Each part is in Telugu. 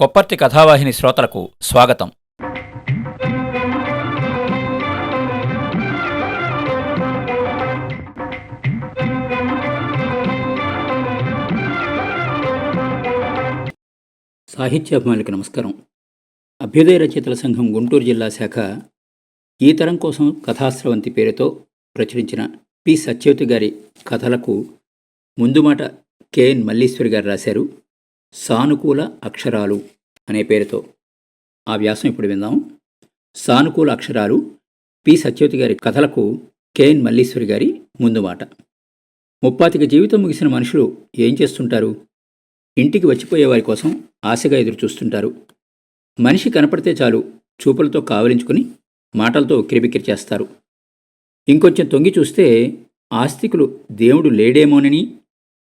కొప్పర్తి కథావాహిని శ్రోతలకు స్వాగతం. సాహిత్యాభిమానులకు నమస్కారం. అభ్యుదయ రచయితల సంఘం గుంటూరు జిల్లా శాఖ ఈ తరం కోసం కథాశ్రవంతి పేరుతో ప్రచురించిన పి. సత్యవతి గారి కథలకు ముందు మాట కెఎన్ మల్లీశ్వరి గారు రాశారు. సానుకూల అక్షరాలు అనే పేరుతో. ఆ వ్యాసం ఇప్పుడు విందాం. సానుకూల అక్షరాలు పి. సత్యవతి గారి కథలకు కెఎన్ మల్లీశ్వరి గారి ముందు మాట. ముప్పాతిక జీవితం ముగిసిన మనుషులు ఏం చేస్తుంటారు? ఇంటికి వచ్చిపోయే వారి కోసం ఆశగా ఎదురు చూస్తుంటారు. మనిషి కనపడితే చాలు చూపులతో కావలించుకుని మాటలతో ఉక్కిరిబిక్కిరి చేస్తారు. ఇంకొంచెం తొంగి చూస్తే ఆస్తికులు దేవుడు లేడేమోనని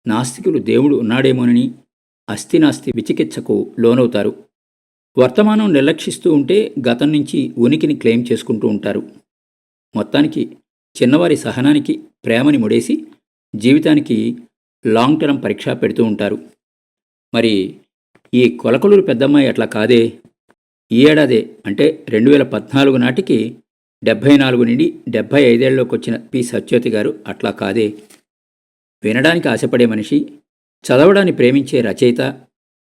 నాస్తికులు దేవుడు ఉన్నాడేమోనని అస్థినాస్తి విచికిత్సకు లోనవుతారు. వర్తమానం నిర్లక్షిస్తూ ఉంటే గతం నుంచి ఉనికిని క్లెయిమ్ చేసుకుంటూ ఉంటారు. మొత్తానికి చిన్నవారి సహనానికి ప్రేమని ముడేసి జీవితానికి లాంగ్ టర్మ్ పరీక్ష పెడుతూ ఉంటారు. మరి ఈ కొలకలూరు పెద్దమ్మాయి అట్లా కాదే? ఈ ఏడాదే అంటే రెండు వేల పద్నాలుగు నాటికి డెబ్భై నాలుగు నుండి డెబ్భై ఐదేళ్ళలోకి వచ్చిన పి. సత్యోతి గారు అట్లా కాదే? వినడానికి ఆశపడే మనిషి చదవడాన్ని ప్రేమించే రచయిత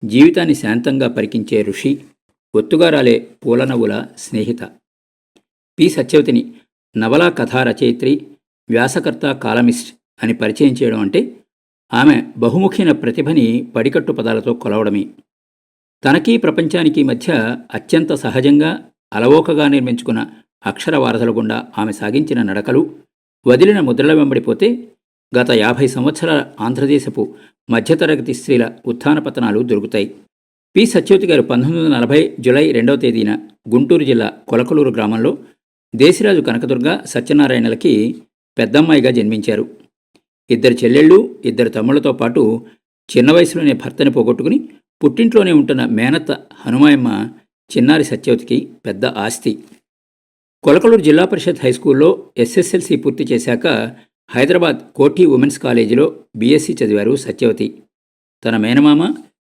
జీవితాన్ని శాంతంగా పరికించే ఋషి ఒత్తుగా రాలే పూలనవుల స్నేహిత. పి. సత్యవతిని నవలా కథా రచయిత్రి వ్యాసకర్త కాలమిస్ట్ అని పరిచయం చేయడం అంటే ఆమె బహుముఖిన ప్రతిభని పడికట్టు పదాలతో కొలవడమే. తనకీ ప్రపంచానికి మధ్య అత్యంత సహజంగా అలవోకగా నిర్మించుకున్న అక్షర వారధల గుండా ఆమె సాగించిన నడకలు వదిలిన ముద్రల వెంబడిపోతే గత యాభై సంవత్సరాల ఆంధ్రదేశపు మధ్యతరగతి స్త్రీల ఉత్థాన పతనాలు దొరుకుతాయి. పి. సత్యవతి గారు పంతొమ్మిది వందల నలభై జులై రెండవ తేదీన గుంటూరు జిల్లా కొలకలూరు గ్రామంలో దేశిరాజు కనకదుర్గ సత్యనారాయణలకి పెద్దమ్మాయిగా జన్మించారు. ఇద్దరు చెల్లెళ్ళు ఇద్దరు తమ్ముళ్ళతో పాటు చిన్న వయసులోనే భర్తని పోగొట్టుకుని పుట్టింట్లోనే ఉంటున్న మేనత్త హనుమాయమ్మ చిన్నారి సత్యవతికి పెద్ద ఆస్తి. కొలకలూరు జిల్లా పరిషత్ హైస్కూల్లో ఎస్ఎస్ఎల్సి పూర్తి చేశాక హైదరాబాద్ కోఠి ఉమెన్స్ కాలేజీలో బీఎస్సీ చదివారు సత్యవతి. తన మేనమామ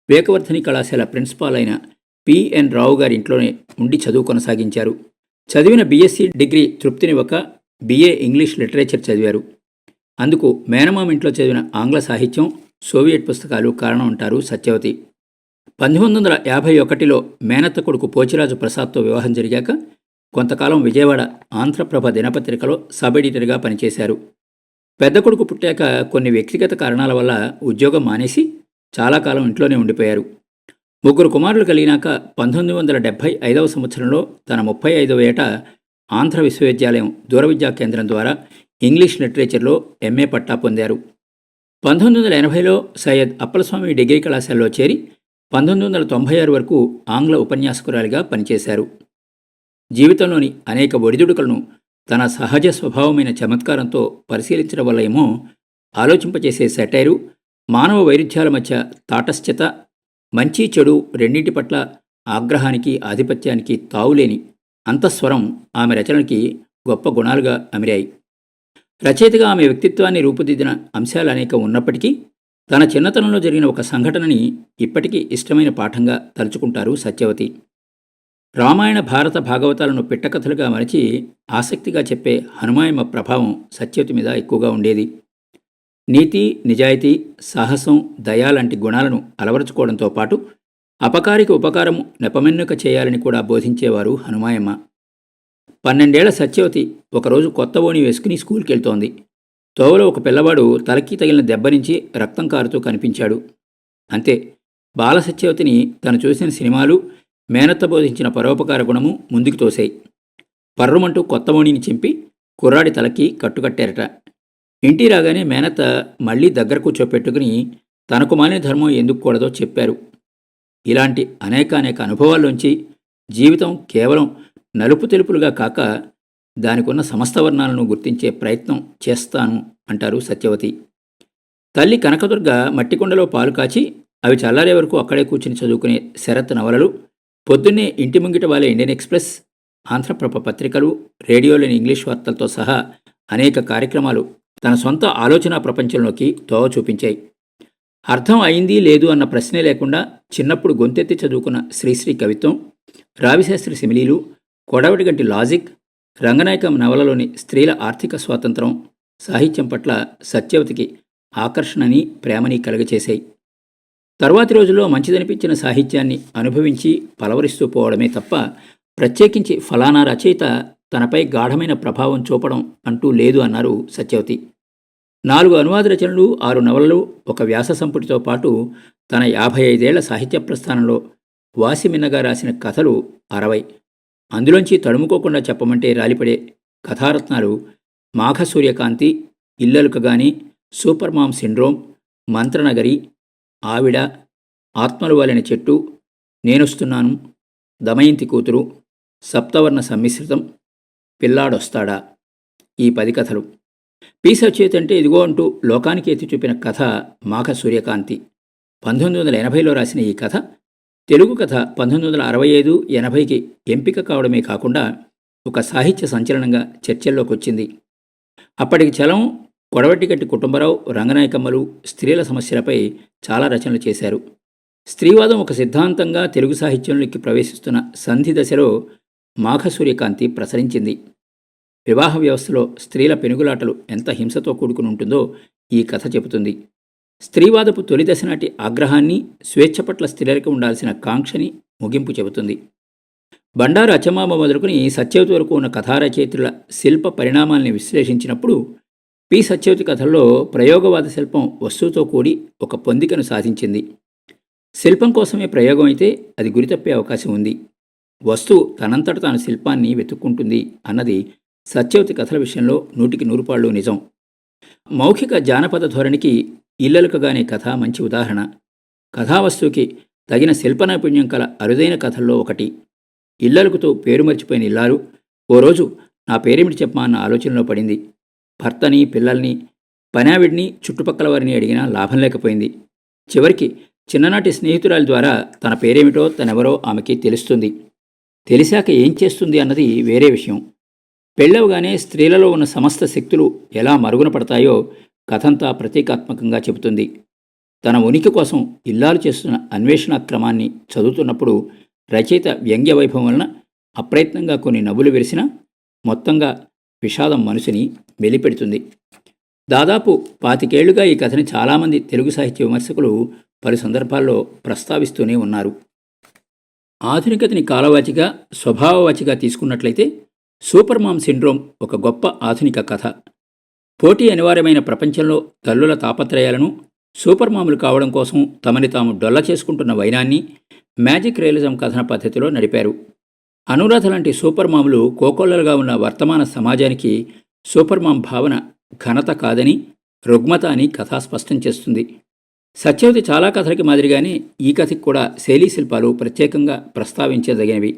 వివేకవర్ధని కళాశాల ప్రిన్సిపాల్ అయిన పిఎన్ రావు గారి ఇంట్లోనే ఉండి చదువు కొనసాగించారు. చదివిన బీఎస్సీ డిగ్రీ తృప్తినివ్వక బీఏ ఇంగ్లీష్ లిటరేచర్ చదివారు. అందుకు మేనమామ ఇంట్లో చదివిన ఆంగ్ల సాహిత్యం సోవియట్ పుస్తకాలు కారణం అంటారు సత్యవతి. పంతొమ్మిది వందల యాభై ఒకటిలో మేనత్త కొడుకు పోచిరాజు ప్రసాద్తో వివాహం జరిగాక కొంతకాలం విజయవాడ ఆంధ్రప్రభ దినపత్రికలో సబ్ ఎడిటర్గా పనిచేశారు. పెద్ద కొడుకు పుట్టాక కొన్ని వ్యక్తిగత కారణాల వల్ల ఉద్యోగం మానేసి చాలా కాలం ఇంట్లోనే ఉండిపోయారు. ముగ్గురు కుమారులు కలిగినాక పంతొమ్మిది వందల డెబ్భై ఐదవ సంవత్సరంలో తన ముప్పై ఐదవ ఏట ఆంధ్ర విశ్వవిద్యాలయం దూర విద్యా కేంద్రం ద్వారా ఇంగ్లీష్ లిటరేచర్లో ఎంఏ పట్టా పొందారు. పంతొమ్మిది వందల ఎనభైలో సయ్యద్ అప్పలస్వామి డిగ్రీ కళాశాలలో చేరి పంతొమ్మిది వందల తొంభై ఆరు వరకు ఆంగ్ల ఉపన్యాసకురాలిగా పనిచేశారు. జీవితంలోని అనేక ఒడిదుడుకులను తన సహజ స్వభావమైన చమత్కారంతో పరిశీలించడం వల్ల ఏమో ఆలోచింపచేసే సెటైరు మానవ వైరుధ్యాల మధ్య తాటస్థ్యత మంచి చెడు రెండింటి పట్ల ఆగ్రహానికి ఆధిపత్యానికి తావులేని అంతఃస్వరం ఆమె రచనకి గొప్ప గుణాలుగా అమిరాయి. రచయితగా ఆమె వ్యక్తిత్వాన్ని రూపుదిద్దిన అంశాలు అనేక ఉన్నప్పటికీ తన చిన్నతనంలో జరిగిన ఒక సంఘటనని ఇప్పటికీ ఇష్టమైన పాఠంగా తలుచుకుంటారు సత్యవతి. రామాయణ భారత భాగవతాలను పిట్టకథలుగా మలిచి ఆసక్తిగా చెప్పే హనుమాయమ్మ ప్రభావం సత్యవతి మీద ఎక్కువగా ఉండేది. నీతి నిజాయితీ సాహసం దయ లాంటి గుణాలను అలవరుచుకోవడంతో పాటు అపకారికి ఉపకారం నెపమెన్నుక చేయాలని కూడా బోధించేవారు హనుమాయమ్మ. పన్నెండేళ్ళ సత్యవతి ఒకరోజు కొత్త ఓణి వేసుకుని స్కూల్కి వెళ్తోంది తోవలో ఒక పిల్లవాడు తలకి తగిలిన దెబ్బ నుంచి రక్తం కారుతూ కనిపించాడు. అంతే బాల సత్యవతిని తను చూసిన సినిమాలు మేనత్త బోధించిన పరోపకార గుణము ముందుకు తోసాయి. పర్రుమంటూ కొత్త ఓణిని చింపి కుర్రాడి తలకి కట్టుకట్టారట. ఇంటి రాగానే మేనత్త మళ్ళీ దగ్గర కూర్చోపెట్టుకుని తనకు మానే ధర్మం ఎందుకు కూడదో చెప్పారు. ఇలాంటి అనేక అనేక అనుభవాల్లోంచి జీవితం కేవలం నలుపు తెలుపులుగా కాక దానికున్న సమస్త వర్ణాలను గుర్తించే ప్రయత్నం చేస్తాను అంటారు సత్యవతి. తల్లి కనకదుర్గ మట్టికొండలో పాలు కాచి అవి చల్లారే వరకు అక్కడే కూర్చుని చదువుకునే శరత్ నవలలు పొద్దున్నే ఇంటి ముంగిట వాళ్ళ ఇండియన్ ఎక్స్ప్రెస్ ఆంధ్రప్రభ పత్రికలు రేడియోలోని ఇంగ్లీష్ వార్తలతో సహా అనేక కార్యక్రమాలు తన సొంత ఆలోచనా ప్రపంచంలోకి తోవ చూపించాయి. అర్థం అయింది లేదు అన్న ప్రశ్నే లేకుండా చిన్నప్పుడు గొంతెత్తి చదువుకున్న శ్రీశ్రీ కవిత్వం రావిశాస్త్రి సిమిలీలు కొడవటిగంటి లాజిక్ రంగనాయకం నవలలోని స్త్రీల ఆర్థిక స్వాతంత్రం సాహిత్యం పట్ల సత్యవతికి ఆకర్షణని ప్రేమని కలగచేశాయి తరువాతి రోజుల్లో మంచిదనిపించిన సాహిత్యాన్ని అనుభవించి పలవరిస్తూ పోవడమే తప్ప ప్రత్యేకించి ఫలానా రచయిత తనపై గాఢమైన ప్రభావం చూపడం అంటూ లేదు అన్నారు సత్యవతి. నాలుగు అనువాద రచనలు ఆరు నవలలు ఒక వ్యాస సంపుటితో పాటు తన యాభై ఐదేళ్ళ సాహిత్య ప్రస్థానంలో వాసిమిన్నగా రాసిన కథలు అరవై. అందులోంచి తడుముకోకుండా చెప్పమంటే రాలిపడే కథారత్నాలు మాఘ సూర్యకాంతి ఇల్లలుకగాని సూపర్ మామ్ సిండ్రోమ్ మంత్రనగరి ఆవిడ ఆత్మలు వలన చెట్టు నేనొస్తున్నాను దమయంతి కూతురు సప్తవర్ణ సమ్మిశ్రితం పిల్లాడొస్తాడా? ఈ పది కథలు. పి సచేత్ అంటే ఇదిగో అంటూ లోకానికి ఎత్తి చూపిన కథ మాఘ సూర్యకాంతి. పంతొమ్మిది వందల ఎనభైలో రాసిన ఈ కథ తెలుగు కథ పంతొమ్మిది వందల అరవై ఐదు ఎనభైకి ఎంపిక కావడమే కాకుండా ఒక సాహిత్య సంచలనంగా చర్చల్లోకి వచ్చింది అప్పటికి చలం కొడవటిగట్టి కుటుంబరావు రంగనాయకమ్మలు స్త్రీల సమస్యలపై చాలా రచనలు చేశారు. స్త్రీవాదం ఒక సిద్ధాంతంగా తెలుగు సాహిత్యంలోకి ప్రవేశిస్తున్న సంధి దశలో మాఘ సూర్యకాంతి ప్రసరించింది. వివాహ వ్యవస్థలో స్త్రీల పెనుగులాటలు ఎంత హింసతో కూడుకుని ఉంటుందో ఈ కథ చెబుతుంది. స్త్రీవాదపు తొలి దశ నాటి ఆగ్రహాన్ని స్వేచ్ఛ పట్ల స్త్రీలకు ఉండాల్సిన కాంక్షని ముగింపు చెబుతుంది. బండారు అచ్చమామ మొదలుకొని సత్యవతి వరకు ఉన్న కథారచయిత్రుల శిల్ప పరిణామాల్ని విశ్లేషించినప్పుడు పి సత్యవతి కథల్లో ప్రయోగవాద శిల్పం వస్తువుతో కూడి ఒక పొందికను సాధించింది. శిల్పం కోసమే ప్రయోగం అయితే అది గురితప్పే అవకాశం ఉంది. వస్తువు తనంతట తాను శిల్పాన్ని వెతుక్కుంటుంది అన్నది సత్యవతి కథల విషయంలో నూటికి నూరుపాళ్ళు నిజం. మౌఖిక జానపద ధోరణికి ఇల్లలుకగానే కథ మంచి ఉదాహరణ. కథావస్తువుకి తగిన శిల్ప నైపుణ్యం కల అరుదైన కథల్లో ఒకటి. ఇల్లలుకుతో పేరు మర్చిపోయిన ఇల్లారు ఓ రోజు నా పేరేమిటి చెప్పమా అన్న ఆలోచనలో పడింది. భర్తని పిల్లల్ని పనావిడిని చుట్టుపక్కల వారిని అడిగినా లాభం లేకపోయింది. చివరికి చిన్ననాటి స్నేహితురాలి ద్వారా తన పేరేమిటో తనెవరో ఆమెకి తెలుస్తుంది. తెలిసాక ఏం చేస్తుంది అన్నది వేరే విషయం. పెళ్ళవగానే స్త్రీలలో ఉన్న సమస్త శక్తులు ఎలా మరుగున పడతాయో కథంతా ప్రతీకాత్మకంగా చెబుతుంది. తన ఉనికి కోసం ఇల్లాలు చేస్తున్న అన్వేషణ క్రమాన్ని చదువుతున్నప్పుడు రచయిత వ్యంగ్య వైభవం వలన అప్రయత్నంగా కొన్ని నవ్వులు విరిసినా మొత్తంగా విషాదం మనసుని మెలిపెడుతుంది దాదాపు పాతికేళ్ళుగా ఈ కథని చాలామంది తెలుగు సాహిత్య విమర్శకులు పలు సందర్భాల్లో ప్రస్తావిస్తూనే ఉన్నారు. ఆధునికతని కాలవాచిగా స్వభావవాచిగా తీసుకున్నట్లయితే సూపర్ మామ్ సిండ్రోమ్ ఒక గొప్ప ఆధునిక కథ. పోటీ అనివార్యమైన ప్రపంచంలో తల్లుల తాపత్రయాలను సూపర్ మాములు కావడం కోసం తమని తాము డొల్ల చేసుకుంటున్న వైనాన్ని మ్యాజిక్ రియలిజం కథన పద్ధతిలో నడిపారు. అనురాధ లాంటి సూపర్ మాములు కోకొల్లలుగా ఉన్న వర్తమాన సమాజానికి సూపర్ మామ్ భావన ఘనత కాదని రుగ్మత అని కథ స్పష్టం చేస్తుంది. సత్యవతి చాలా కథలకి మాదిరిగానే ఈ కథకి కూడా శైలీ శిల్పాలు ప్రత్యేకంగా ప్రస్తావించదగినవి.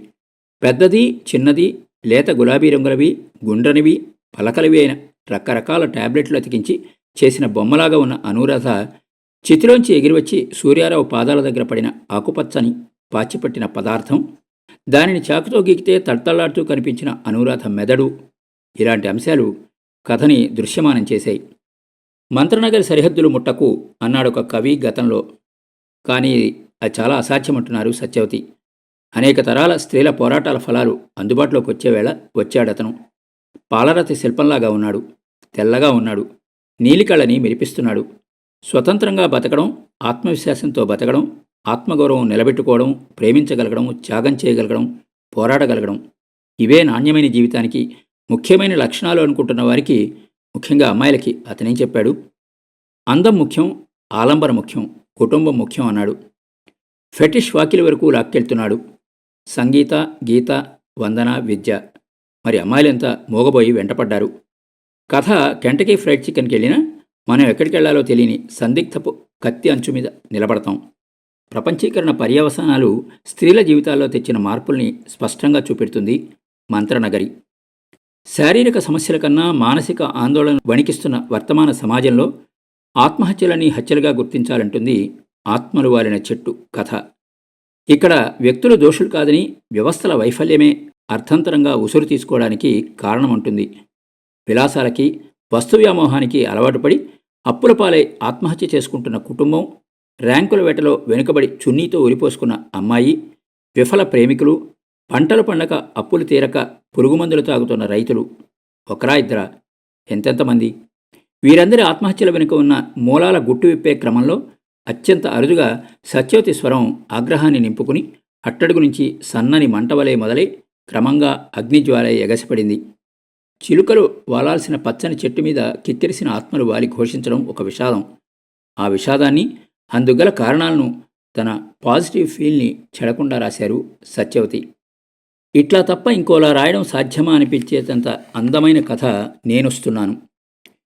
పెద్దది చిన్నది లేత గులాబీ రంగులవి గుండ్రనివి పలకలవి అయిన రకరకాల ట్యాబ్లెట్లు అతికించి చేసిన బొమ్మలాగా ఉన్న అనురాధ చితిలోంచి ఎగిరివచ్చి సూర్యారావు పాదాల దగ్గర పడిన ఆకుపచ్చని పాచిపట్టిన పదార్థం దానిని చాకుతో గీకితే తడతళ్ళాడుతూ కనిపించిన అనురాధ మెదడు. ఇలాంటి అంశాలు కథని దృశ్యమానం చేశాయి. మంత్రనగర్ సరిహద్దులు ముట్టకు అన్నాడొక కవి గతంలో. కానీ అది చాలా అసాధ్యమంటున్నారు సత్యవతి. అనేక తరాల స్త్రీల పోరాటాల ఫలాలు అందుబాటులోకి వచ్చేవేళ వచ్చాడతను. పాలరతి శిల్పంలాగా ఉన్నాడు. తెల్లగా ఉన్నాడు. నీలికళ్ళని మెరిపిస్తున్నాడు. స్వతంత్రంగా బతకడం ఆత్మవిశ్వాసంతో బతకడం ఆత్మగౌరవం నిలబెట్టుకోవడం ప్రేమించగలగడం త్యాగం చేయగలగడం పోరాడగలగడం ఇవే నాణ్యమైన జీవితానికి ముఖ్యమైన లక్షణాలు అనుకుంటున్న వారికి ముఖ్యంగా అమ్మాయిలకి అతనేం చెప్పాడు? అందం ముఖ్యం ఆలంబర ముఖ్యం కుటుంబం ముఖ్యం అన్నాడు. ఫెటిష్ వాకిలి వరకు లాక్కెళ్తున్నాడు. సంగీత గీత వందన విద్య. మరి అమ్మాయిలంతా మోగబోయి వెంటపడ్డారు. కథ కెంటకీ ఫ్రైడ్ చికెన్కి వెళ్ళినా మనం ఎక్కడికి వెళ్ళాలో తెలియని సందిగ్ధపు కత్తి అంచు మీద నిలబడతాం. ప్రపంచీకరణ పర్యవసానాలు స్త్రీల జీవితాల్లో తెచ్చిన మార్పుల్ని స్పష్టంగా చూపెడుతుంది మంత్రనగరి. శారీరక సమస్యల కన్నా మానసిక ఆందోళన వణికిస్తున్న వర్తమాన సమాజంలో ఆత్మహత్యలని హత్యలుగా గుర్తించాలంటుంది ఆత్మలు వాలిన చెట్టు కథ. ఇక్కడ వ్యక్తులు దోషులు కాదని వ్యవస్థల వైఫల్యమే అర్థంతరంగా ఉసురు తీసుకోవడానికి కారణమంటుంది. విలాసాలకి వస్తు వ్యామోహానికి అలవాటుపడి అప్పుల పాలై ఆత్మహత్య చేసుకుంటున్న కుటుంబం ర్యాంకుల వేటలో వెనుకబడి చున్నీతో ఉరిపోసుకున్న అమ్మాయి విఫల ప్రేమికులు పంటలు పండక అప్పులు తీరక పురుగుమందులు తాగుతున్న రైతులు. ఒకరా ఇద్దరా? ఎంతెంతమంది? వీరందరి ఆత్మహత్యల వెనుక ఉన్న మూలాల గుట్టు విప్పే క్రమంలో అత్యంత అరుదుగా సత్యవతి స్వరం ఆగ్రహాన్ని నింపుకుని అట్టడుగు నుంచి సన్నని మంటవలే మొదలై క్రమంగా అగ్నిజ్వాలై ఎగసిపడింది. చిలుకలు వాలాల్సిన పచ్చని చెట్టు మీద కిక్కిరిసిన ఆత్మలు వాలి ఘోషించడం ఒక విషాదం. ఆ విషాదాన్ని అందుగల కారణాలను తన పాజిటివ్ ఫీల్ని చెడకుండా రాశారు సత్యవతి. ఇట్లా తప్ప ఇంకోలా రాయడం సాధ్యమా అనిపించేటంత అందమైన కథ నేనొస్తున్నాను.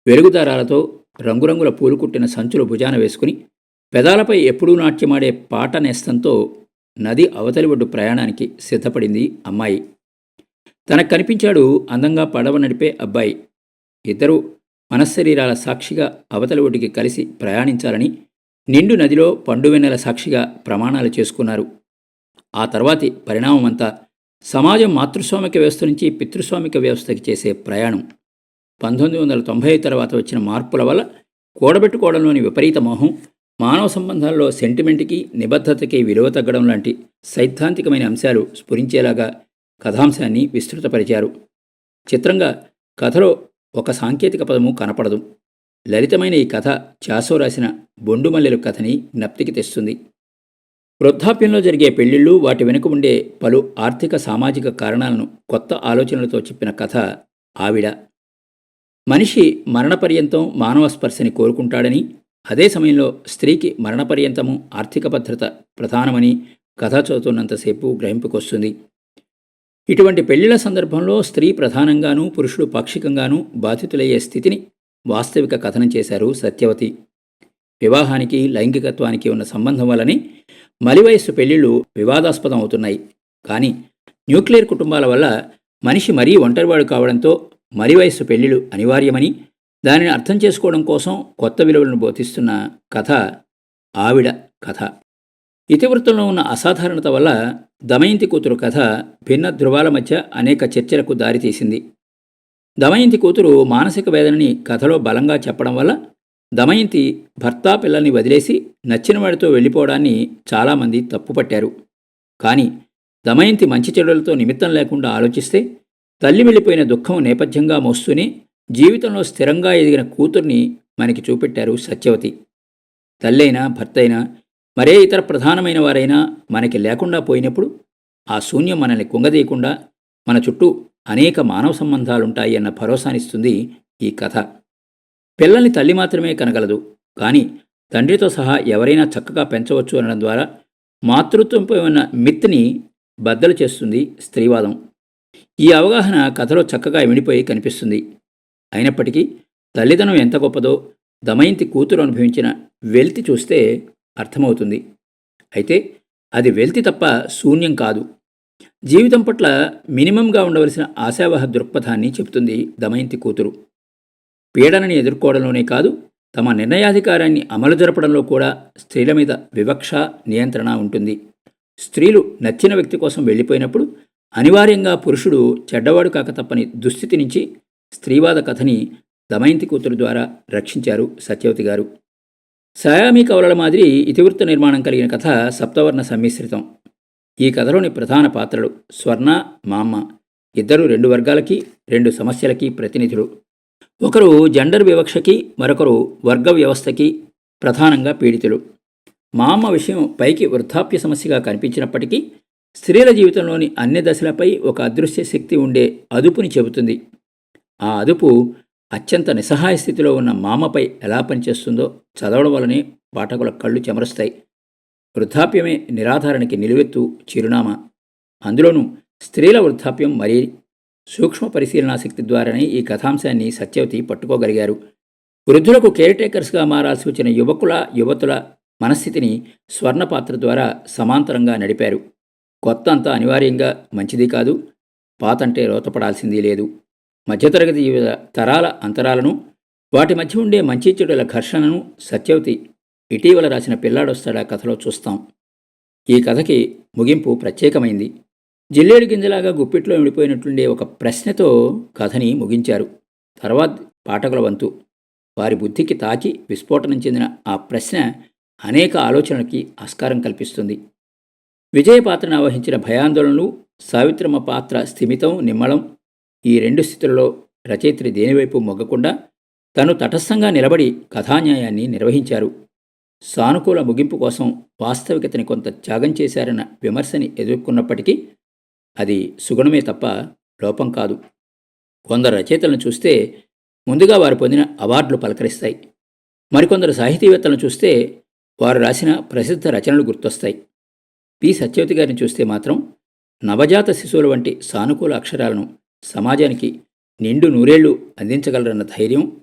వెలుగుదారాలతో రంగురంగుల పూలు కుట్టిన సంచులు భుజాన వేసుకుని పెదాలపై ఎప్పుడూ నాట్యమాడే పాట నేస్తంతో నది అవతలి ఒడ్డు ప్రయాణానికి సిద్ధపడింది అమ్మాయి. తనకు కనిపించాడు అందంగా పడవ నడిపే అబ్బాయి. ఇద్దరూ మనశ్శరీరాల సాక్షిగా అవతలి ఒడ్డుకి కలిసి ప్రయాణించాలని నిండు నదిలో పండువెన్నెల సాక్షిగా ప్రమాణాలు చేసుకున్నారు. ఆ తర్వాతి పరిణామమంతా సమాజం మాతృస్వామిక వ్యవస్థ నుంచి పితృస్వామిక వ్యవస్థకి చేసే ప్రయాణం. పంతొమ్మిది వందల తొంభై తర్వాత వచ్చిన మార్పుల వల్ల కూడబెట్టుకోవడంలోని విపరీత మోహం మానవ సంబంధాల్లో సెంటిమెంట్కి నిబద్ధతకి విలువ తగ్గడం లాంటి సైద్ధాంతికమైన అంశాలు స్ఫురించేలాగా కథాంశాన్ని విస్తృతపరిచారు. చిత్రంగా కథలో ఒక సాంకేతిక పదము కనపడదు. లలితమైన ఈ కథ చాసో రాసిన బొండుమల్లెలు కథని జ్ఞప్తికి తెస్తుంది. వృద్ధాప్యంలో జరిగే పెళ్ళిళ్ళు వాటి వెనుక ఉండే పలు ఆర్థిక సామాజిక కారణాలను కొత్త ఆలోచనలతో చెప్పిన కథ ఆవిడ. మనిషి మరణపర్యంతం మానవ స్పర్శని కోరుకుంటాడని అదే సమయంలో స్త్రీకి మరణపర్యంతము ఆర్థిక భద్రత ప్రధానమని కథ చదువుతున్నంతసేపు గ్రహింపుకొస్తుంది. ఇటువంటి పెళ్ళిళ్ళ సందర్భంలో స్త్రీ ప్రధానంగానూ పురుషుడు పాక్షికంగానూ బాధితులయ్యే స్థితిని వాస్తవిక కథనం చేశారు సత్యవతి. వివాహానికి లైంగికత్వానికి ఉన్న సంబంధం వల్లనే మలివయస్సు పెళ్ళిళ్ళు వివాదాస్పదం అవుతున్నాయి. కానీ న్యూక్లియర్ కుటుంబాల వల్ల మనిషి మరీ ఒంటరివాడు కావడంతో మరి వయస్సు పెళ్ళిళ్ళు అనివార్యమని దానిని అర్థం చేసుకోవడం కోసం కొత్త విలువలను బోధిస్తున్న కథ ఆవిడ కథ. ఇతివృత్తంలో ఉన్న అసాధారణత వల్ల దమయంతి కూతురు కథ భిన్న ధృవాల మధ్య అనేక చర్చలకు దారితీసింది. దమయంతి కూతురు మానసిక వేదనని కథలో బలంగా చెప్పడం వల్ల దమయంతి భర్త పిల్లల్ని వదిలేసి నచ్చిన వాడితో వెళ్ళిపోవడాన్ని చాలామంది తప్పుపట్టారు. కానీ దమయంతి మంచి చెడులతో నిమిత్తం లేకుండా ఆలోచిస్తే తల్లి వెళ్ళిపోయిన దుఃఖం నేపథ్యంగా మోస్తూనే జీవితంలో స్థిరంగా ఎదిగిన కూతుర్ని మనకి చూపెట్టారు సత్యవతి. తల్లైనా భర్తైనా మరే ఇతర ప్రధానమైన వారైనా మనకి లేకుండా పోయినప్పుడు ఆ శూన్యం మనల్ని కుంగదీయకుండా మన చుట్టూ అనేక మానవ సంబంధాలుంటాయి అన్న భరోసానిస్తుంది ఈ కథ. పిల్లల్ని తల్లి మాత్రమే కనగలదు. కానీ తండ్రితో సహా ఎవరైనా చక్కగా పెంచవచ్చు అనడం ద్వారా మాతృత్వంపై ఉన్న మిత్ని బద్దలు చేస్తుంది స్త్రీవాదం. ఈ అవగాహన కథలో చక్కగా విడిపోయి కనిపిస్తుంది. అయినప్పటికీ తల్లిదనం ఎంత గొప్పదో దమయంతి కూతురు అనుభవించిన వెల్తి చూస్తే అర్థమవుతుంది. అయితే అది వెల్తి తప్ప శూన్యం కాదు. జీవితం పట్ల మినిమంగా ఉండవలసిన ఆశావహ దృక్పథాన్ని చెబుతుంది దమయంతి కూతురు. పీడనని ఎదుర్కోవడంలోనే కాదు తమ నిర్ణయాధికారాన్ని అమలు జరపడంలో కూడా స్త్రీల మీద వివక్ష నియంత్రణ ఉంటుంది. స్త్రీలు నచ్చిన వ్యక్తి కోసం వెళ్ళిపోయినప్పుడు అనివార్యంగా పురుషుడు చెడ్డవాడు కాక తప్పని దుస్థితి నుంచి స్త్రీవాద కథని దమయంతి కూతురు ద్వారా రక్షించారు సత్యవతి గారు. సయామి కవులల మాదిరి ఇతివృత్త నిర్మాణం కలిగిన కథ సప్తవర్ణ సమ్మిశ్రితం. ఈ కథలోని ప్రధాన పాత్రలు స్వర్ణ మామ్మ ఇద్దరు రెండు వర్గాలకి రెండు సమస్యలకి ప్రతినిధులు. ఒకరు జెండర్ వివక్షకి మరొకరు వర్గ వ్యవస్థకి ప్రధానంగా పీడితులు. మామ విషయం పైకి వృద్ధాప్య సమస్యగా కనిపించినప్పటికీ స్త్రీల జీవితంలోని అన్ని దశలపై ఒక అదృశ్య శక్తి ఉండే అదుపుని చెబుతుంది. ఆ అదుపు అత్యంత నిస్సహాయ స్థితిలో ఉన్న మామపై ఎలా పనిచేస్తుందో చదవడం వల్లనే పాఠకుల కళ్ళు చెమరుస్తాయి. వృద్ధాప్యమే నిరాధారణకి నిలువెత్తు చిరునామా. అందులోనూ స్త్రీల వృద్ధాప్యం మరీ సూక్ష్మ పరిశీలనా శక్తి ద్వారానే ఈ కథాంశాన్ని సత్యవతి పట్టుకోగలిగారు. వృద్ధులకు కేర్టేకర్స్గా మారాల్సి వచ్చిన యువకుల యువతుల మనస్థితిని స్వర్ణ పాత్ర ద్వారా సమాంతరంగా నడిపారు. కొత్త అంతా అనివార్యంగా మంచిది కాదు పాతంటే రోతపడాల్సింది లేదు. మధ్యతరగతి తరాల అంతరాలను వాటి మధ్య ఉండే మంచి చెడుల ఘర్షణను సత్యవతి ఇటీవల రాసిన పిల్లాడొస్తాడా కథలో చూస్తాం. ఈ కథకి ముగింపు ప్రత్యేకమైంది. జిల్లేడు గింజలాగా గుప్పిట్లో విడిపోయినట్లుండే ఒక ప్రశ్నతో కథని ముగించారు. తర్వాత పాఠకుల వంతు. వారి బుద్ధికి తాకి విస్ఫోటనం చెందిన ఆ ప్రశ్న అనేక ఆలోచనలకి ఆస్కారం కల్పిస్తుంది. విజయ పాత్రను వహించిన భయాందోళనలు సావిత్రమ్మ పాత్ర స్థిమితం నిమ్మళం ఈ రెండు స్థితులలో రచయిత్రి దేనివైపు మొగ్గకుండా తను తటస్థంగా నిలబడి కథాన్యాయాన్ని నిర్వహించారు. సానుకూల ముగింపు కోసం వాస్తవికతని కొంత త్యాగం చేశారన్న విమర్శని ఎదుర్కొన్నప్పటికీ అది సుగుణమే తప్ప లోపం కాదు. కొందరు రచయితలను చూస్తే ముందుగా వారు పొందిన అవార్డులు పలకరిస్తాయి. మరికొందరు సాహితీవేత్తలను చూస్తే వారు రాసిన ప్రసిద్ధ రచనలు గుర్తొస్తాయి. పి. సత్యవతి గారిని చూస్తే మాత్రం నవజాత శిశువుల వంటి సానుకూల అక్షరాలను సమాజానికి నిండు నూరేళ్ళు అందించగలరన్న ధైర్యం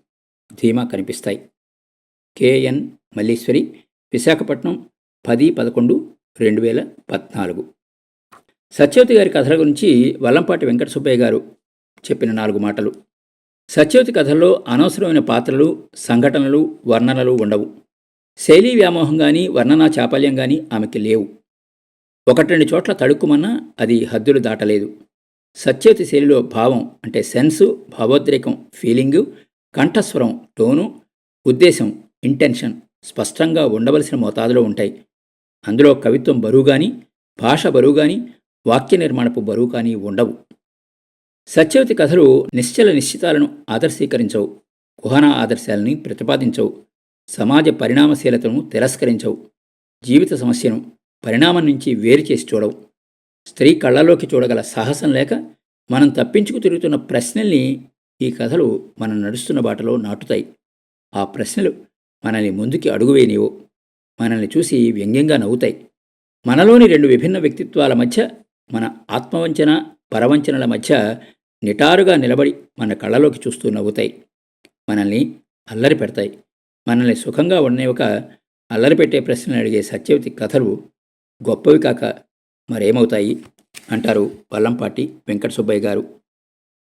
ధీమా కనిపిస్తాయి. కెఎన్ మల్లీశ్వరి విశాఖపట్నం పది పదకొండు రెండు వేల పద్నాలుగు. సత్యవతి గారి కథల గురించి వల్లంపాటి వెంకట సుబ్బయ్య గారు చెప్పిన నాలుగు మాటలు. సత్యవతి కథల్లో అనవసరమైన పాత్రలు సంఘటనలు వర్ణనలు ఉండవు. శైలీ వ్యామోహం కానీ వర్ణనా చాపల్యం కానీ ఆమెకి లేవు. ఒకటి రెండు చోట్ల తడుక్కుమన్నా అది హద్దులు దాటలేదు. సత్యవతి శైలిలో భావం అంటే సెన్సు భావోద్రేకం ఫీలింగు కంఠస్వరం టోను ఉద్దేశం ఇంటెన్షన్ స్పష్టంగా ఉండవలసిన మోతాదులో ఉంటాయి. అందులో కవిత్వం బరువు కానీ భాష బరువు కానీ వాక్య నిర్మాణపు బరువు కానీ ఉండవు. సత్యవతి కథలు నిశ్చల నిశ్చితాలను ఆదర్శీకరించవు. కుహన ఆదర్శాలని ప్రతిపాదించవు. సమాజ పరిణామశీలతను తిరస్కరించవు. జీవిత సమస్యను పరిణామం నుంచి వేరు చేసి చూడవు. స్త్రీ కళ్ళలోకి చూడగల సాహసం లేక మనం తప్పించుకు తిరుగుతున్న ప్రశ్నల్ని ఈ కథలు మనం నడుస్తున్న బాటలో నాటుతాయి. ఆ ప్రశ్నలు మనల్ని ముందుకి అడుగువేనివో మనల్ని చూసి వ్యంగ్యంగా నవ్వుతాయి. మనలోని రెండు విభిన్న వ్యక్తిత్వాల మధ్య మన ఆత్మవంచన పరవంచనల మధ్య నిటారుగా నిలబడి మన కళ్ళలోకి చూస్తూ నవ్వుతాయి. మనల్ని అల్లరి పెడతాయి. మనల్ని సుఖంగా ఉండనివ్వక అల్లరి పెట్టే ప్రశ్నలు అడిగే సత్యవతి కథలు గొప్పవి కాక మరేమవుతాయి? అంటారు వల్లంపాటి వెంకట సుబ్బయ్య గారు.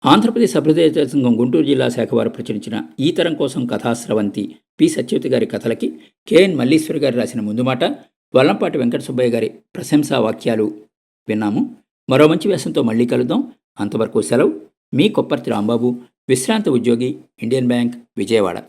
ఆంధ్రప్రదేశ్ అభ్యుదయ సంఘం గుంటూరు జిల్లా శాఖ వారు ప్రచురించిన ఈ తరం కోసం కథాస్రవంతి పి. సత్యవతి గారి కథలకి కెఎన్ మల్లీశ్వరి గారు రాసిన ముందు మాట వల్లంపాటి వెంకట సుబ్బయ్య గారి ప్రశంసా వాక్యాలు విన్నాము. మరో మంచి వ్యాసంతో మళ్ళీ కలుద్దాం. అంతవరకు సెలవు. మీ కొప్పర్తి రాంబాబు విశ్రాంత ఉద్యోగి ఇండియన్ బ్యాంక్ విజయవాడ.